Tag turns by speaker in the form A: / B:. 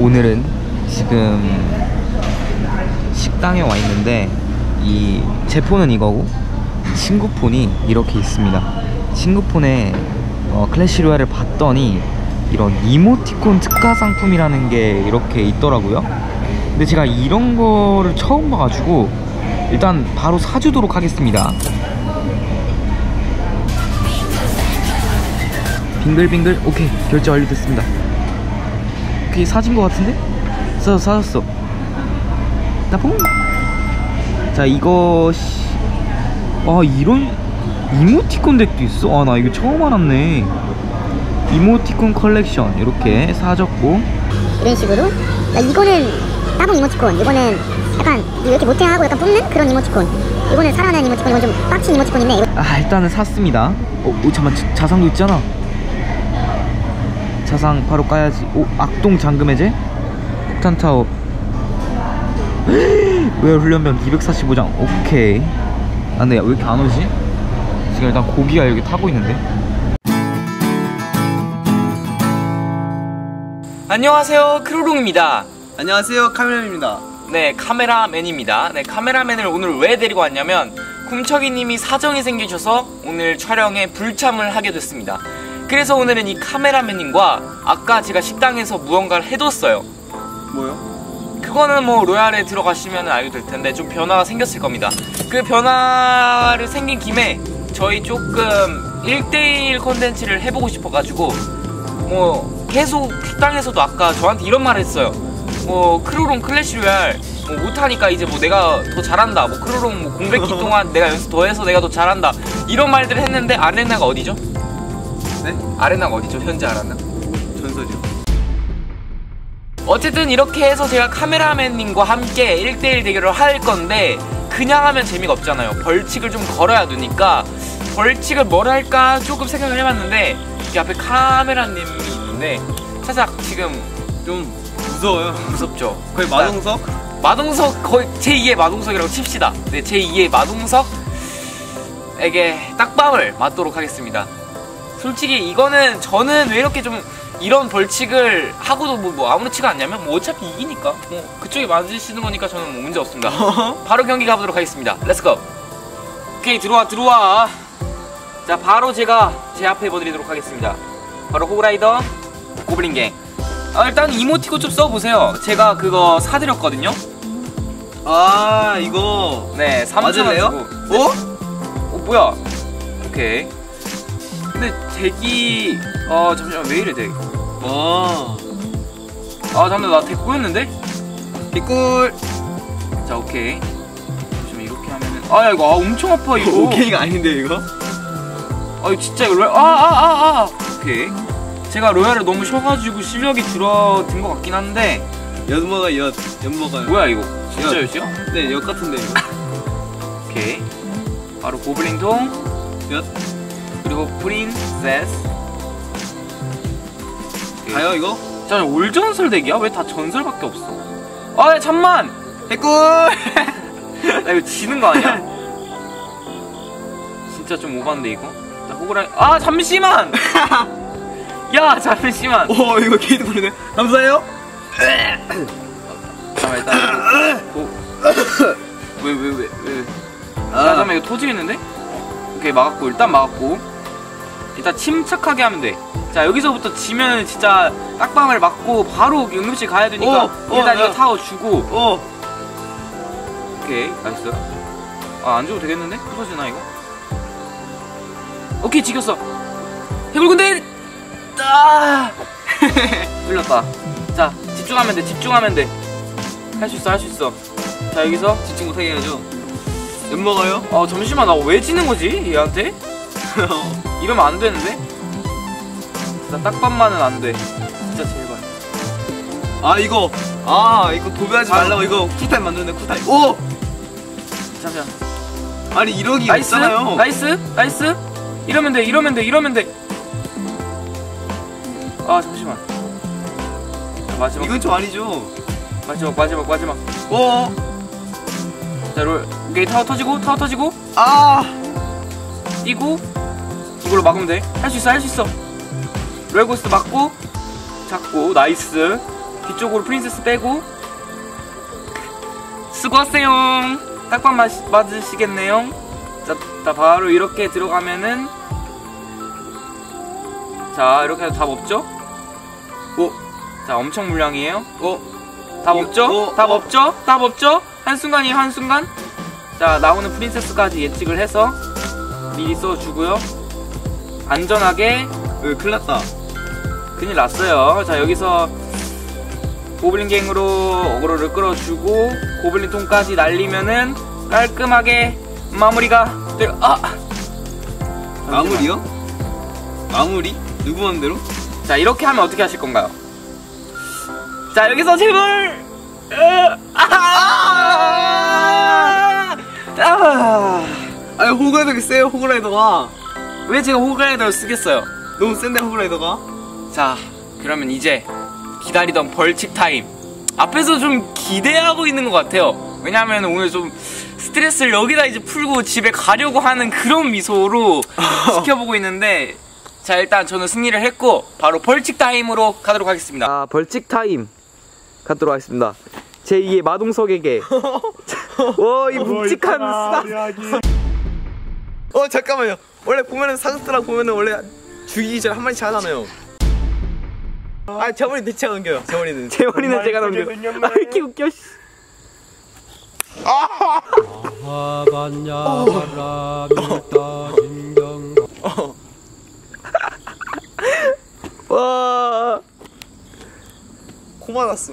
A: 오늘은 지금 식당에 와 있는데 이 제 폰은 이거고 친구 폰이 이렇게 있습니다. 친구 폰에 어, 클래시 로얄을 봤더니 이런 이모티콘 특가 상품이라는 게 이렇게 있더라고요. 근데 제가 이런 거를 처음 봐가지고 일단 바로 사주도록 하겠습니다. 빙글빙글 오케이 결제 완료됐습니다. 오케이 사진 거 같은데? 사 사줬어. 나봉. 자 이거 씨... 아 이런 이모티콘 덱도 있어? 아 나 이거 처음 알았네. 이모티콘 컬렉션 이렇게 사줬고
B: 이런 식으로 그러니까 이거는 따봉 이모티콘 이거는 약간 이렇게 모태하고 약간 뿜는 그런 이모티콘 이거는 살아난 이모티콘 이건 좀 빡친 이모티콘 있네 이거
A: 아 일단은 샀습니다. 어, 오 잠만 자, 자상도 있잖아. 자상 바로 까야지. 오 악동 잠금 해제. 폭탄 타워. 왜 훈련병 245장. 오케이. 아 근데 왜 이렇게 안 오지? 지금 일단 고기가 여기 타고 있는데.
C: 안녕하세요 크루룽입니다
D: 안녕하세요 카메라입니다
C: 네 카메라맨입니다 네 카메라맨을 오늘 왜 데리고 왔냐면 쿰척이님이 사정이 생기셔서 오늘 촬영에 불참을 하게 됐습니다 그래서 오늘은 이 카메라맨님과 아까 제가 식당에서 무언가를 해뒀어요.
D: 뭐요?
C: 그거는 뭐 로얄에 들어가시면 알게 될 텐데 좀 변화가 생겼을 겁니다. 그 변화를 생긴 김에 저희 조금 1대1 콘텐츠를 해보고 싶어가지고 뭐 계속 식당에서도 아까 저한테 이런 말을 했어요. 뭐 크루롱 클래시 로얄 뭐 못하니까 이제 뭐 내가 더 잘한다. 뭐 크루롱 뭐 공백기 동안 내가 연습 더 해서 내가 더 잘한다. 이런 말들을 했는데 아레나가 어디죠?
D: 네?
C: 아레나가 어디죠? 현재 아레나?
D: 전설이요.
C: 어쨌든 이렇게 해서 제가 카메라맨님과 함께 1대1 대결을 할 건데 그냥 하면 재미가 없잖아요. 벌칙을 좀 걸어야 되니까 벌칙을 뭘 할까 조금 생각을 해봤는데 이 앞에 카메라님이 있는데 살짝 지금
D: 좀 무서워요.
C: 무섭죠.
D: 거의 마동석?
C: 마동석 거의 제2의 마동석이라고 칩시다. 네 제2의 마동석에게 딱밤을 맞도록 하겠습니다 솔직히 이거는 저는 왜 이렇게 좀 이런 벌칙을 하고도 뭐, 뭐 아무렇지가 않냐면 뭐 어차피 이기니까. 뭐 그쪽이 맞으시는 거니까 저는 뭐 문제 없습니다. 바로 경기 가보도록 하겠습니다. 렛츠고 오케이 들어와 들어와. 자 바로 제가 제 앞에 해보드리도록 하겠습니다. 바로 호그라이더 고블린갱. 아, 일단 이모티콘 좀 써보세요. 제가 그거 사드렸거든요.
D: 아 이거
C: 네 3천
D: 맞을래요?
C: 원
D: 어?
C: 어 뭐야? 오케이 근데 덱이 어 잠시만 왜 이래
D: 덱와
C: 아. 잠깐만 나덱 꼬였는데?
D: 개꿀
C: 자 오케이. 잠시만 이렇게 하면은 아야 이거 아, 엄청 아파 이거.
D: 오케이가 아닌데 이거?
C: 아 진짜 이거 로얄 아아아 아. 아, 아. 오케이. 제가 로얄을 너무 쉬어가지고 실력이 줄어든 것 같긴 한데.
D: 연모가 엿. 연모가
C: 뭐야 이거? 진짜
D: 엿.
C: 였죠?
D: 네엿 같은데 이거.
C: 오케이. 바로 고블린통.
D: 엿
C: 그리고 프린세스. 오케이.
D: 가요 이거?
C: 자 올전설 덱이야? 왜 다 전설밖에 없어? 아 야, 잠만!
D: 개꿀
C: 나 이거 지는 거 아니야? 진짜 좀 오반데 이거? 자 호구라 아 잠시만! 야 잠시만!
D: 오 이거 게이트 부르네 감사해요?
C: 잠깐만 일단. 왜왜왜왜 왜,
D: 야아
C: 잠깐만 이거 터지겠는데? 오케이 막았고 일단 막았고. 일단 침착하게 하면 돼 자 여기서부터 지면 진짜 딱밤을 맞고 바로 응급실 가야 되니까
D: 어, 어,
C: 일단
D: 야.
C: 이거 타워 주고.
D: 어.
C: 오케이 나이스. 아안 줘도 되겠는데? 부서지나 이거? 오케이 지겼어. 해골군대 아! 뚫렸다. 자 집중하면 돼 집중하면 돼 할 수 있어 할 수 있어. 자 여기서
D: 집중 못하게 해야 죠 연모가요?
C: 어 잠시만. 나 왜 지는 거지 얘한테? 이러면 안 되는데? 나 딱밤만은 안돼. 진짜 제발.
D: 아 이거. 아 이거 도배하지
C: 아.
D: 말라고 이거 쿨타임 만드는데 쿨타임. 오!
C: 잠시만.
D: 아니 이러기
C: 나이스?
D: 없잖아요.
C: 나이스? 나이스? 이러면 돼 이러면 돼 이러면 돼아 잠시만. 자, 마지막.
D: 이건 좀 아니죠?
C: 마지막 마지막 마지막.
D: 오!
C: 자 롤 오케이 타워 터지고 타워 터지고
D: 아!
C: 뛰고 이걸로 막으면 돼 할 수 있어 할 수 있어 롤고스트 맞고 잡고 나이스 뒤쪽으로 프린세스 빼고 수고하세요 딱밤 맞- 맞으시겠네요 자, 자 바로 이렇게 들어가면은 자 이렇게 해서 답 없죠? 오, 자 엄청 물량이에요 오, 답
D: 이-
C: 없죠?
D: 어,
C: 답
D: 어.
C: 없죠? 답 없죠? 한순간이에요 한순간 자 나오는 프린세스까지 예측을 해서 미리 써주고요 안전하게
D: 으, 큰일 났다.
C: 큰일 났어요. 자, 여기서 고블린 갱으로 어그로를 끌어주고 고블린 통까지 날리면은 깔끔하게 마무리가 될, 아!
D: 마무리요? 마무리? 누구 맘대로?
C: 자, 이렇게 하면 어떻게 하실 건가요? 자, 여기서 제발! 으, 아! 아!
D: 아니, 호그라이더 세요, 호그라이더가.
C: 왜 제가 호그라이더를 쓰겠어요?
D: 너무 센데, 호그라이더가?
C: 자, 그러면 이제 기다리던 벌칙 타임. 앞에서 좀 기대하고 있는 것 같아요. 왜냐하면 오늘 좀 스트레스를 여기다 이제 풀고 집에 가려고 하는 그런 미소로 지켜보고 있는데, 자, 일단 저는 승리를 했고, 바로 벌칙 타임으로 가도록 하겠습니다.
A: 아 벌칙 타임 갖도록 하겠습니다. 제 2의 마동석에게 와 이 묵직한 스타
D: 어, 잠깐만요. 원래 보면은 상스랑 보면은 원래 죽이기 전에 한 마디씩 하잖아요. 아, 제 머리 대체 넘겨요. 제 머리는
A: 제가 넘겨. 아 이렇게 웃겨. 씨.
E: 하반야 바람이 따진 경
A: 와.
D: 코마 났어.